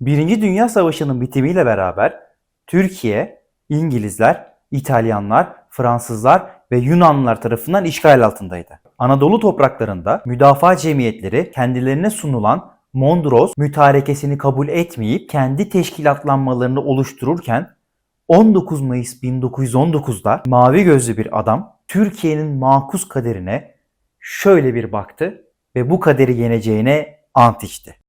Birinci Dünya Savaşı'nın bitimiyle beraber Türkiye, İngilizler, İtalyanlar, Fransızlar ve Yunanlılar tarafından işgal altındaydı. Anadolu topraklarında müdafaa cemiyetleri kendilerine sunulan Mondros mütarekesini kabul etmeyip kendi teşkilatlanmalarını oluştururken 19 Mayıs 1919'da mavi gözlü bir adam Türkiye'nin makus kaderine şöyle bir baktı ve bu kaderi yeneceğine ant içti.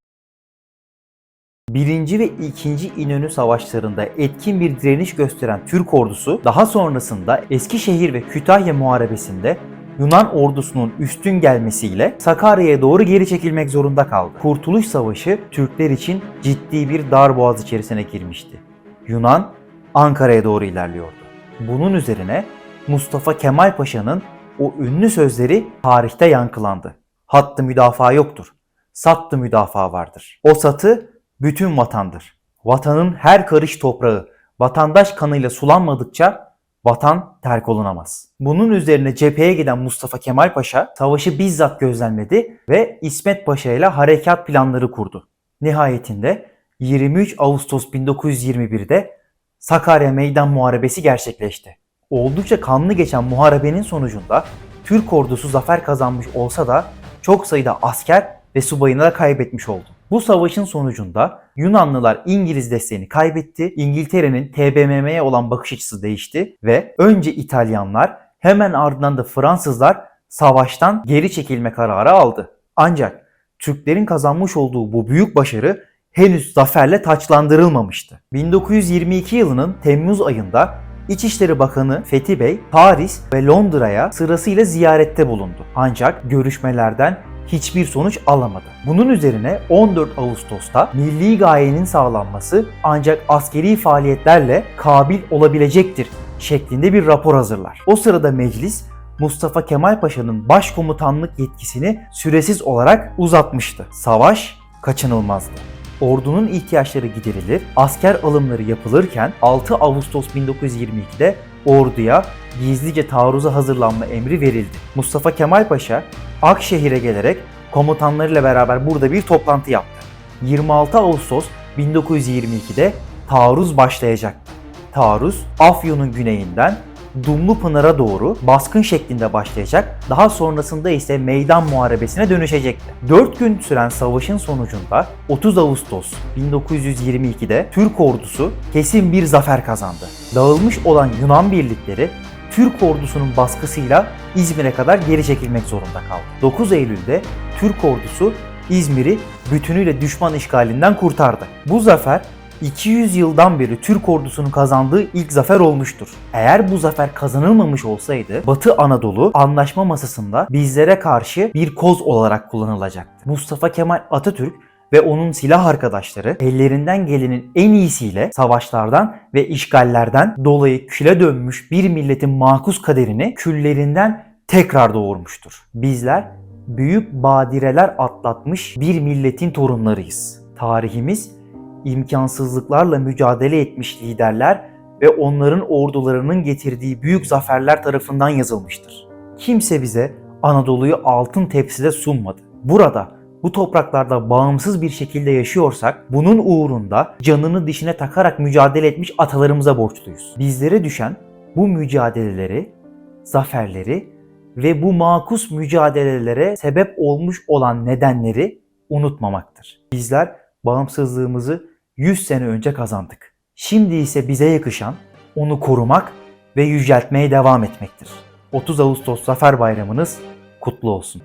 Birinci ve ikinci İnönü savaşlarında etkin bir direniş gösteren Türk ordusu daha sonrasında Eskişehir ve Kütahya muharebesinde Yunan ordusunun üstün gelmesiyle Sakarya'ya doğru geri çekilmek zorunda kaldı. Kurtuluş Savaşı Türkler için ciddi bir darboğaz içerisine girmişti. Yunan Ankara'ya doğru ilerliyordu. Bunun üzerine Mustafa Kemal Paşa'nın o ünlü sözleri tarihte yankılandı. Hattı müdafaa yoktur. Sattı müdafaa vardır. O satı bütün vatandır. Vatanın her karış toprağı vatandaş kanıyla sulanmadıkça vatan terk olunamaz. Bunun üzerine cepheye giden Mustafa Kemal Paşa savaşı bizzat gözlemledi ve İsmet Paşa ile harekat planları kurdu. Nihayetinde 23 Ağustos 1921'de Sakarya Meydan Muharebesi gerçekleşti. Oldukça kanlı geçen muharebenin sonucunda Türk ordusu zafer kazanmış olsa da çok sayıda asker ve subayını da kaybetmiş oldu. Bu savaşın sonucunda Yunanlılar İngiliz desteğini kaybetti, İngiltere'nin TBMM'ye olan bakış açısı değişti ve önce İtalyanlar hemen ardından da Fransızlar savaştan geri çekilme kararı aldı. Ancak Türklerin kazanmış olduğu bu büyük başarı henüz zaferle taçlandırılmamıştı. 1922 yılının Temmuz ayında İçişleri Bakanı Fethi Bey Paris ve Londra'ya sırasıyla ziyarette bulundu. Ancak görüşmelerden hiçbir sonuç alamadı. Bunun üzerine 14 Ağustos'ta milli gayenin sağlanması ancak askeri faaliyetlerle kabil olabilecektir şeklinde bir rapor hazırlar. O sırada meclis Mustafa Kemal Paşa'nın başkomutanlık yetkisini süresiz olarak uzatmıştı. Savaş kaçınılmazdı. Ordunun ihtiyaçları giderilir, asker alımları yapılırken 6 Ağustos 1922'de orduya gizlice taarruza hazırlanma emri verildi. Mustafa Kemal Paşa Akşehir'e gelerek komutanlarıyla beraber burada bir toplantı yaptı. 26 Ağustos 1922'de taarruz başlayacaktı. Taarruz Afyon'un güneyinden Dumlupınar'a doğru baskın şeklinde başlayacak, daha sonrasında ise meydan muharebesine dönüşecekti. 4 gün süren savaşın sonucunda 30 Ağustos 1922'de Türk ordusu kesin bir zafer kazandı. Dağılmış olan Yunan birlikleri Türk ordusunun baskısıyla İzmir'e kadar geri çekilmek zorunda kaldı. 9 Eylül'de Türk ordusu İzmir'i bütünüyle düşman işgalinden kurtardı. Bu zafer 200 yıldan beri Türk ordusunun kazandığı ilk zafer olmuştur. Eğer bu zafer kazanılmamış olsaydı Batı Anadolu anlaşma masasında bizlere karşı bir koz olarak kullanılacaktı. Mustafa Kemal Atatürk ve onun silah arkadaşları ellerinden gelenin en iyisiyle savaşlardan ve işgallerden dolayı küle dönmüş bir milletin makus kaderini küllerinden tekrar doğurmuştur. Bizler büyük badireler atlatmış bir milletin torunlarıyız. Tarihimiz imkansızlıklarla mücadele etmiş liderler ve onların ordularının getirdiği büyük zaferler tarafından yazılmıştır. Kimse bize Anadolu'yu altın tepside sunmadı. Burada bu topraklarda bağımsız bir şekilde yaşıyorsak bunun uğrunda canını dişine takarak mücadele etmiş atalarımıza borçluyuz. Bizlere düşen bu mücadeleleri, zaferleri ve bu makus mücadelelere sebep olmuş olan nedenleri unutmamaktır. Bizler bağımsızlığımızı 100 sene önce kazandık. Şimdi ise bize yakışan onu korumak ve yüceltmeye devam etmektir. 30 Ağustos Zafer Bayramınız kutlu olsun.